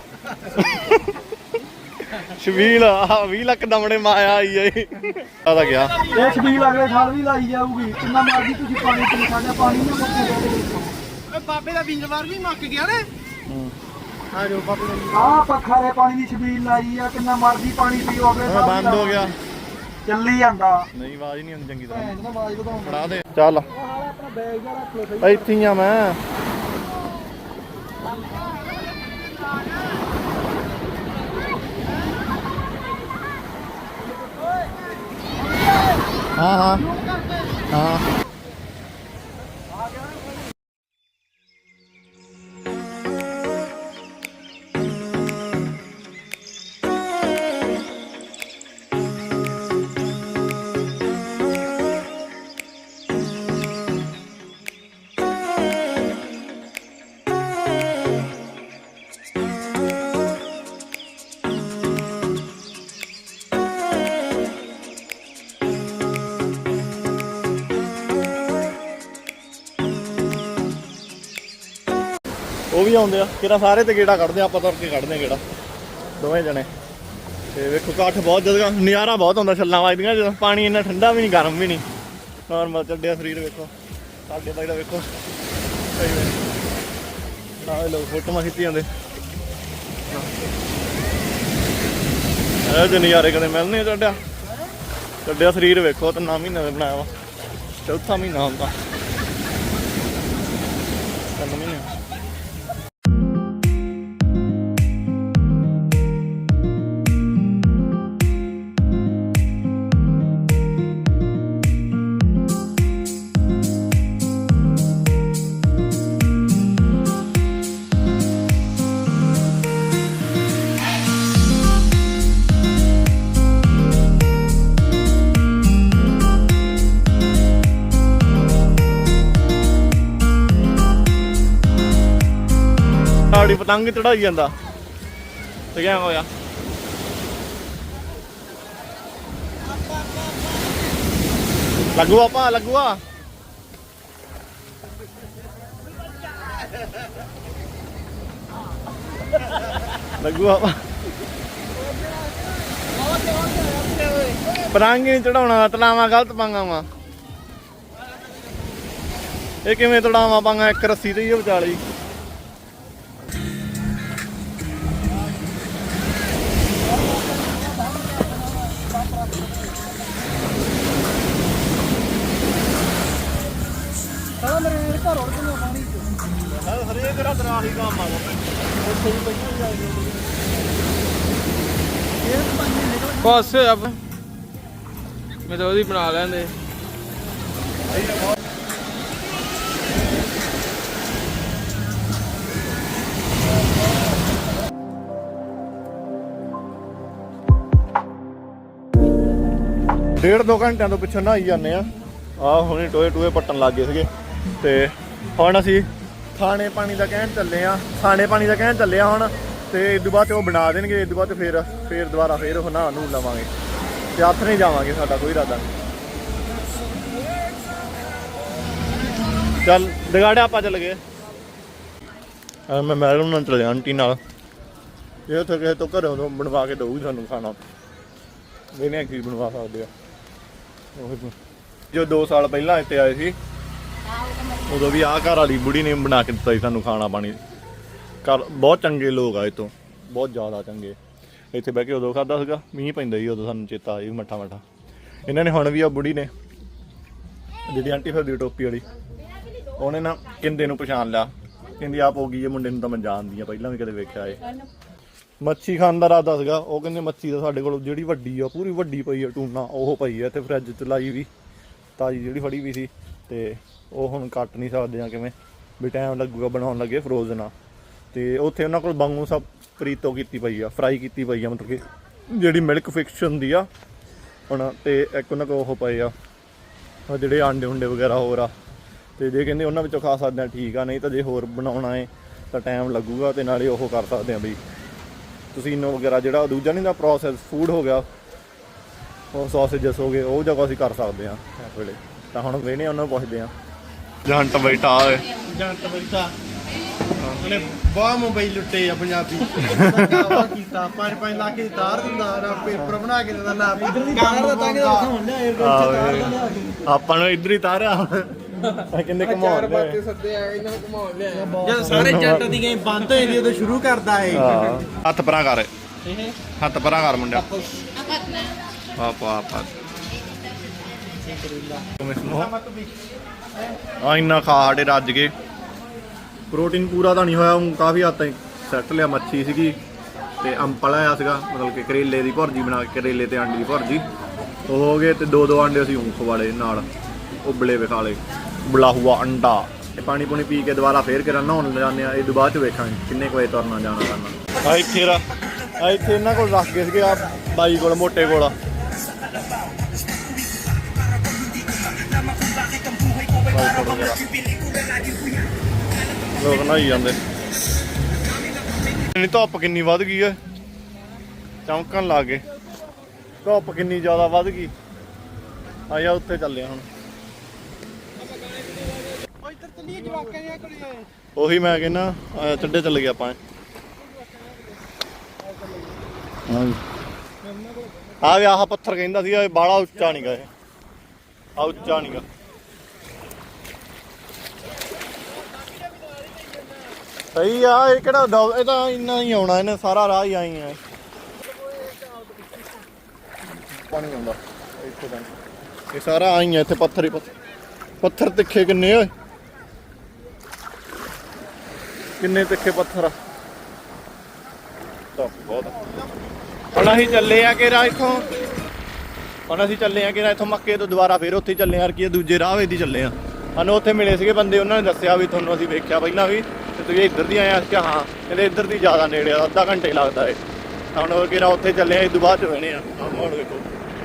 ਸ਼ਬੀਲ ਆ 20 ਲੱਖ ਦਮੜੇ ਮਾਇਆ ਆਈ ਆਈ ਆਦਾ ਗਿਆ। ਇਹ ਛਬੀਲ ਅਗਲੇ ਸਾਲ ਵੀ ਲਾਈ ਜਾਊਗੀ। ਕਿੰਨਾ ਮਰਜ਼ੀ ਤੁਸੀਂ ਪਾਣੀ ਪੀ ਸਾਡਾ ਪਾਣੀ ਨਾ ਮੁੱਕੇ ਓਏ ਬਾਬੇ ਦਾ ਵੀ ਮੁੱਕ ਗਿਆ ਨੇ ਆ ਜੋ ਬਾਬੇ ਆ ਪੱਖਾ ਦੇ ਪਾਣੀ ਦੀ ਛਬੀਲ ਲਾਈ ਆ ਕਿੰਨਾ ਮਰਜ਼ੀ ਪਾਣੀ ਪੀਓ ਅਗਲੇ ਹਾਂ, ਸਾਲ ਵੀ ਬੰਦ ਹੋ ਗਿਆ ਚੱਲੀ ਜਾਂਦਾ ਨਹੀਂ ਆਵਾਜ਼ ਨਹੀਂ ਆਉਂਦੀ ਚੰਗੀ ਤਰ੍ਹਾਂ ਭੈਣ ਦਾ ਆਵਾਜ਼ ਵਧਾਉਂਦਾ ਫੜਾ ਦੇ ਚੱਲ ਆਪਣਾ ਬੈਗ ਜਿਹਾ ਰੱਖ ਲਓ ਸਹੀ ਇੱਥੇ ਹੀ ਆ ਮੈਂ ਹਾਂ ਹਾਂ ਹਾਂ ਵੀ ਆਉਂਦੇ ਆ। ਕਿਹੜਾ ਸਾਰੇ ਤੇ ਗੇੜਾ ਕੱਢਦੇ ਆ, ਆਪਾਂ ਤੁਰ ਕੇ ਕੱਢਦੇ ਆ ਗੇੜਾ ਦੋਵੇਂ ਜਣੇ। ਤੇ ਵੇਖੋ ਕਾਠ ਬਹੁਤ ਜ਼ਿਆਦਾ ਨਜ਼ਾਰਾ ਬਹੁਤ ਹੁੰਦਾ ਛੱਲਾਂ ਵੱਜਦੀਆਂ ਜਦੋਂ ਪਾਣੀ ਇੰਨਾ ਠੰਡਾ ਵੀ ਨਹੀਂ ਗਰਮ ਵੀ ਨਹੀਂ। ਨਾਰਮਲ ਚੱਡਿਆ ਸਰੀਰ ਵੇਖੋ। ਸਾਡੇ ਬਾਈ ਦਾ ਵੇਖੋ। ਆਹ ਲੋਕ ਫੋਟੋਆਂ ਖਿੱਚੀ ਜਾਂਦੇ। ਇਹ ਜੇ ਨਜ਼ਾਰੇ ਕਦੇ ਮਿਲਨੇ ਚੱਡਿਆ ਚੱਡਿਆ ਸਰੀਰ ਵੇਖੋ ਤੇ ਨਾ ਮਹੀਨੇ ਦਾ ਬਣਾਇਆ ਵਾ। ਚੌਥਾ ਮਹੀਨਾ ਹੁੰਦਾ। ਤਿੰਨ ਮਹੀਨੇ। ਪਤੰਗ ਚੜਾਈ ਜਾਂਦਾ। ਤੇ ਕਿਆ ਹੋਇਆ? ਲੱਗੂ ਆਪਾ ਲੱਗੂਆ? ਲੱਗੂ ਆਪਾ ਪਤੰਗ ਨਹੀਂ ਚੜਾਉਣਾ, ਤਲਾਵਾ ਗਲਤ ਪਾਂਗਾ ਵਾ। ਇਹ ਕਿਵੇਂ ਤੜਾਵਾ ਪਾਂਗਾ, ਇੱਕ ਰੱਸੀ ਤੇ ਹੀ ਆ ਵਿਚਾਲੇ। ਹੀ ਕੰਮ ਆ ਉੱਥੇ ਬਸ ਆਪ ਮੈਂ ਤਾਂ ਉਹਦੀ ਬਣਾ ਲੈਂਦੇ। ਡੇਢ ਦੋ ਘੰਟਿਆਂ ਤੋਂ ਪਿੱਛੋਂ ਨਹਾਈ ਜਾਂਦੇ ਆ। ਆ ਹੁਣੇ ਟੋਏ ਟੋਏ ਪੱਟਣ ਲੱਗ ਗਏ ਸੀਗੇ। ਤੇ ਹੁਣ ਅਸੀਂ ਖਾਣੇ ਪਾਣੀ ਦਾ ਕਹਿਣ ਚੱਲੇ ਆ ਖਾਣੇ ਪਾਣੀ ਦਾ ਕਹਿਣ ਚੱਲੇ ਆ ਹੁਣ ਤੇ ਇਸ ਤੋਂ ਬਾਅਦ ਉਹ ਬਣਾ ਦੇਣਗੇ ਇਸ ਤੋਂ ਬਾਅਦ ਫਿਰ ਫਿਰ ਦੁਬਾਰਾ ਫਿਰ ਉਹ ਨਹਾ ਨੂੰ ਲਵਾਂਗੇ। ਤੇ ਹੱਥ ਨਹੀਂ ਜਾਵਾਂਗੇ ਸਾਡਾ ਕੋਈ ਇਰਾਦਾ ਨਹੀਂ। ਚੱਲ ਦਗਾੜੇ ਆਪਾਂ ਚੱਲ ਗਏ। ਮੈਂ ਮੈਡਮ ਨਾਲ ਚੱਲੇ ਆਂਟੀ ਨਾਲ। ਇਹ ਉੱਥੇ ਕਿਸੇ ਤੋਂ ਘਰੋਂ ਤੋਂ ਬਣਵਾ ਕੇ ਦਊਗੀ ਸਾਨੂੰ ਖਾਣਾ। ਵੇਨੇ ਕੀ ਬਣਵਾ ਸਕਦੇ ਆ? ਉਹੀ ਜੋ 2 ਸਾਲ ਪਹਿਲਾਂ ਇੱਥੇ ਆਏ ਸੀ ਉਦੋਂ ਵੀ ਆਹ ਘਰ ਵਾਲੀ ਬੁੜੀ ਨੇ ਬਣਾ ਕੇ ਦਿੱਤਾ ਸੀ ਸਾਨੂੰ ਖਾਣਾ ਪਾਣੀ। ਘਰ ਬਹੁਤ ਚੰਗੇ ਲੋਕ ਆ ਇਤੋਂ ਬਹੁਤ ਜ਼ਿਆਦਾ ਚੰਗੇ। ਇੱਥੇ ਬਹਿ ਕੇ ਉਦੋਂ ਖਾਦਾ ਸੀਗਾ, ਮੀਂਹ ਪੈਂਦਾ ਸੀ ਉਦੋਂ ਸਾਨੂੰ ਚੇਤਾ ਆਇਆ ਮੱਠਾ ਮੱਠਾ। ਇਹਨਾਂ ਨੇ ਹੁਣ ਵੀ ਆ ਬੁੜੀ ਨੇ, ਜਿਹੜੀ ਆਂਟੀ ਫਿਰਦੀ ਆ ਟੋਪੀ ਵਾਲੀ, ਉਹਨੇ ਨਾ ਕਿੰਦੇ ਨੂੰ ਪਛਾਣ ਲਿਆ। ਕਹਿੰਦੀ, ਆਪ ਹੋ ਗਈ ਇਹ ਮੁੰਡੇ ਨੂੰ ਤਾਂ ਮੈਂ ਜਾਣਦੀ ਆ, ਪਹਿਲਾਂ ਵੀ ਕਦੇ ਵੇਖਿਆ ਏ। ਮੱਛੀ ਖਾਣ ਦਾ ਇਰਾਦਾ ਸੀਗਾ, ਉਹ ਕਹਿੰਦੇ, ਮੱਛੀ ਤਾਂ ਸਾਡੇ ਕੋਲ ਜਿਹੜੀ ਵੱਡੀ ਆ, ਪੂਰੀ ਵੱਡੀ ਪਈ ਆ ਟੂਨਾ ਉਹ ਪਈ ਆ ਤੇ ਫਰਿੱਜ 'ਚ ਲਾਈ ਵੀ। ਤਾਜੀ ਜਿਹੜੀ ਫੜੀ ਵੀ ਸੀ। ਤੇ ਉਹ ਹੁਣ ਕੱਟ ਨਹੀਂ ਸਕਦੇ ਆ ਕਿਵੇਂ, ਵੀ ਟਾਈਮ ਲੱਗੂਗਾ ਬਣਾਉਣ ਲੱਗੇ ਫਰੋਜ਼ਨ ਆ। ਤੇ ਉੱਥੇ ਉਹਨਾਂ ਕੋਲ ਬਾਂਗੂ ਸਭ ਪ੍ਰੀਤੋ ਕੀਤੀ ਪਈ ਆ ਫਰਾਈ ਕੀਤੀ ਪਈ ਆ, ਮਤਲਬ ਕਿ ਜਿਹੜੀ ਮਿਲਕ ਫਿਕਸ ਹੁੰਦੀ ਆ, ਹੁਣ ਤੇ ਇੱਕ ਉਹਨਾਂ ਕੋਲ ਉਹ ਪਏ ਆ ਜਿਹੜੇ ਆਂਡੇ ਹੁੰਡੇ ਵਗੈਰਾ ਹੋਰ ਆ। ਤੇ ਜੇ ਕਹਿੰਦੇ ਉਹਨਾਂ ਵਿੱਚੋਂ ਖਾ ਸਕਦੇ ਆ, ਠੀਕ ਆ, ਨਹੀਂ ਤਾਂ ਜੇ ਹੋਰ ਬਣਾਉਣਾ ਏ, ਤਾਂ ਟਾਈਮ ਲੱਗੂਗਾ ਤੇ ਨਾਲੇ ਉਹ ਕਰ ਸਕਦੇ ਆ ਬਈ ਤਸੀਨੋ ਵਗੈਰਾ ਜਿਹੜਾ ਦੂਜਾ ਨਹੀਂ ਦਾ ਪ੍ਰੋਸੈਸ ਫੂਡ ਹੋ ਗਿਆ, ਉਹ ਸੌਸੇਜਸ ਹੋ ਗਏ, ਉਹ ਜਗ੍ਹਾ ਅਸੀਂ ਕਰ ਸਕਦੇ ਆ ਇਸ ਵੇਲੇ। ਤਾਂ ਹੁਣ ਵੇਨੇ ਉਹਨਾਂ ਨੂੰ ਪੁੱਛਦੇ ਆ। ਜੰਟ ਬੈਠਾ ਓਏ। ਜੰਟ ਬੈਠਾ। ਉਹਨੇ ਬਹੁਤ ਮੋਬਾਈਲ ਲੁੱਟੇ ਆ ਪੰਜਾਬੀ। ਦਾਵਾ ਕੀਤਾ 5-5 ਲੱਖ ਦੀ ਤਾਰ ਦਿੰਦਾ ਨਾ ਪੇਪਰ ਬਣਾ ਕੇ ਦਿੰਦਾ ਨਾ ਇਧਰ ਦੀ ਤਾਰ ਦਾ ਤਾਂ ਕਿ ਦਿਖਾਉਣ ਲਿਆ 에ਅਰ ਆਪਾਂ ਨੂੰ ਇੱਧਰ ਹੀ ਤਾਰਿਆ ਆ ਕਿੰਨੇ ਕਮਾਉਣ ਦੇ ਸੱਦੇ ਆ ਇਹਨਾਂ ਨੂੰ ਘੁਮਾਉਣ ਲਿਆ ਜਦ ਸਾਰੇ ਜੰਟ ਦੀ ਗੇਮ ਬੰਦ ਹੋਈ ਦੀ ਉਦੋਂ ਸ਼ੁਰੂ ਕਰਦਾ ਏ। ਹੱਥ ਪਰਾਂ ਕਰ। ਇਹ? ਹੱਥ ਪਰਾਂ ਕਰ ਮੁੰਡਿਆ। Apat na. ਆਪਾ ਆਪਾ ਆ ਇੰਨਾ ਖਾ ਸਾਡੇ ਰੱਜ ਕੇ। ਪ੍ਰੋਟੀਨ ਪੂਰਾ ਤਾਂ ਨਹੀਂ ਹੋਇਆ, ਹੁਣ ਕਾਫੀ ਹੱਦ ਤਾਈਂ ਸੈੱਟ ਲਿਆ, ਮੱਛੀ ਸੀਗੀ ਤੇ ਅੰਪਲ ਆਇਆ ਸੀਗਾ, ਮਤਲਬ ਕਿ ਕਰੇਲੇ ਦੀ ਭੁਰਜੀ ਬਣਾ ਕੇ, ਕਰੇਲੇ ਤੇ ਆਂਡੇ ਦੀ ਭੁਰਜੀ। ਉਹ ਹੋ ਗਏ ਤੇ ਦੋ ਦੋ ਆਂਡੇ ਅਸੀਂ ਉਂਖ ਵਾਲੇ ਨਾਲ, ਉਬਲੇ ਵਿਖਾ ਲਏ ਉਬਲਾ ਹੁਆ ਅੰਡਾ। ਤੇ ਪਾਣੀ ਪੂਣੀ ਪੀ ਕੇ ਦੁਬਾਰਾ ਫੇਰ ਕੇ ਨਹਾਉਣ ਜਾਂਦੇ ਆ ਇਹ ਤੋਂ ਬਾਅਦ ਚ ਵੇਖਾਂਗੇ, ਕਿੰਨੇ ਕੁ ਵਜੇ ਤੁਰਨਾ, ਜਾਣਾ, ਕਰਨਾ। ਆ ਇੱਥੇ ਰਾ ਆ ਇੱਥੇ ਇਹਨਾਂ ਕੋਲ ਰੱਖ ਗਏ ਸੀਗੇ ਆ ਬਾਈ ਕੋਲ, ਮੋਟੇ ਕੋਲ। ਲੋਕ ਨਹਾਈ ਜਾਂਦੇ। ਨਹੀਂ ਧੁੱਪ ਕਿੰਨੀ ਵੱਧ ਗਈ ਐ ਚਮਕਣ ਲੱਗ ਗਏ। ਧੁੱਪ ਕਿੰਨੀ ਜ਼ਿਆਦਾ ਵੱਧ ਗਈ। ਆ ਜਾ ਉੱਥੇ ਚੱਲੇ ਹੁਣ। ਉਹੀ ਮੈਂ ਕਹਿੰਦਾ ਆ ਚੱਡੇ ਚੱਲ ਗਏ ਆਪਾਂ। ਆ ਵੀ ਆਹ ਪੱਥਰ ਕਹਿੰਦਾ ਸੀ ਇਹ ਬਾਲਾ ਉੱਚਾ ਨਹੀਂ ਗਾ ਇਹ। ਆ ਉੱਚਾ ਨਹੀਂ ਸਹੀ ਆ, ਇਹ ਕਿਹੜਾ ਡੌ- ਇਹ ਤਾਂ ਇੰਨਾ ਹੀ ਆਉਣਾ, ਇਹਨੇ ਸਾਰਾ ਰਾਹ ਹੀ ਆਈ ਆ। ਪਾਣੀ ਆਉਂਦਾ, ਇੱਥੇ ਤਾਂ। ਇਹ ਸਾਰਾ ਆਈ ਆ, ਇੱਥੇ ਪੱਥਰ ਹੀ ਪੱਥਰ। ਪੱਥਰ ਤਿੱਖੇ ਕਿੰਨੇ ਓਏ? ਕਿੰਨੇ ਤਿੱਖੇ ਪੱਥਰ ਆ? ਤਾਂ ਬਹੁਤ ਆ। ਹੁਣ ਅਸੀਂ ਚੱਲੇ ਆ ਕਿ ਇੱਥੋਂ? ਹੁਣ ਅਸੀਂ ਚੱਲੇ ਆ ਕਿ ਇੱਥੋਂ ਮੱਕੇ ਤੋਂ ਦੁਬਾਰਾ ਫੇਰ ਉੱਥੇ ਹੀ ਚੱਲੇ ਆ ਕਿ ਦੂਜੇ ਰਾਹ ਵੇਦੀ ਚੱਲੇ ਆ। ਸਾਨੂੰ ਉੱਥੇ ਮਿਲੇ ਸੀਗੇ ਬੰਦੇ ਉਹਨਾਂ ਨੇ ਦੱਸਿਆ ਵੀ ਤੁਹਾਨੂੰ ਅਸੀਂ ਵੇਖਿਆ ਪਹਿਲਾਂ ਵੀ ਤੇ ਤੁਸੀਂ ਇੱਧਰ ਦੀ ਆਏ ਆ ਕਿ ਹਾਂ ਕਹਿੰਦੇ ਇੱਧਰ ਦੀ ਜ਼ਿਆਦਾ ਨੇੜੇ ਆ ਅੱਧਾ ਘੰਟੇ ਲੱਗਦਾ ਏ। ਹੁਣ ਉਹ ਕਿਹੜਾ ਉੱਥੇ ਚੱਲੇ ਆ ਇਹ ਤੋਂ ਬਾਅਦ ਚ ਵੇਣੇ ਆ। ਆਹ ਮੋੜ ਵੇਖੋ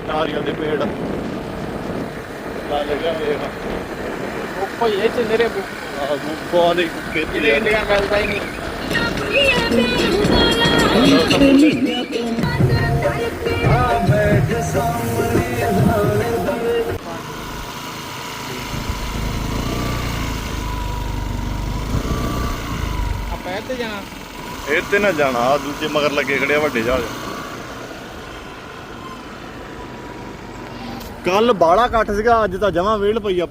ਨਾਰੀਅਲ ਦੇ ਪੇੜ। ਲਾ ਲੱਗਿਆ ਵੇਖ। ਉਹ ਭਈ ਇਹ ਚ ਨੇਰੇ ਆਹ ਗੁੱਫਾ ਦੇ ਖੇਤੀ ਇਹਦੇ ਦੇ ਇੰਡੀਆ ਮਿਲਦਾ ਹੀ ਨਹੀਂ। ਆਪਾਂ ਇੱਥੇ ਜਾਣਾ? ਇਹ ਤੇ ਨਾ ਜਾਣਾ, ਆਹ ਦੂਜੇ ਮਗਰ ਲੱਗੇ ਖੜੇ ਵੱਡੇ ਜਹਾਜ਼ ਕੱਲ ਬਾਲਾ ਕੱਟ ਸੀਗਾ, ਅੱਜ ਤਾਂ ਜਮਾਂ ਵੇਲ ਪਈ ਆ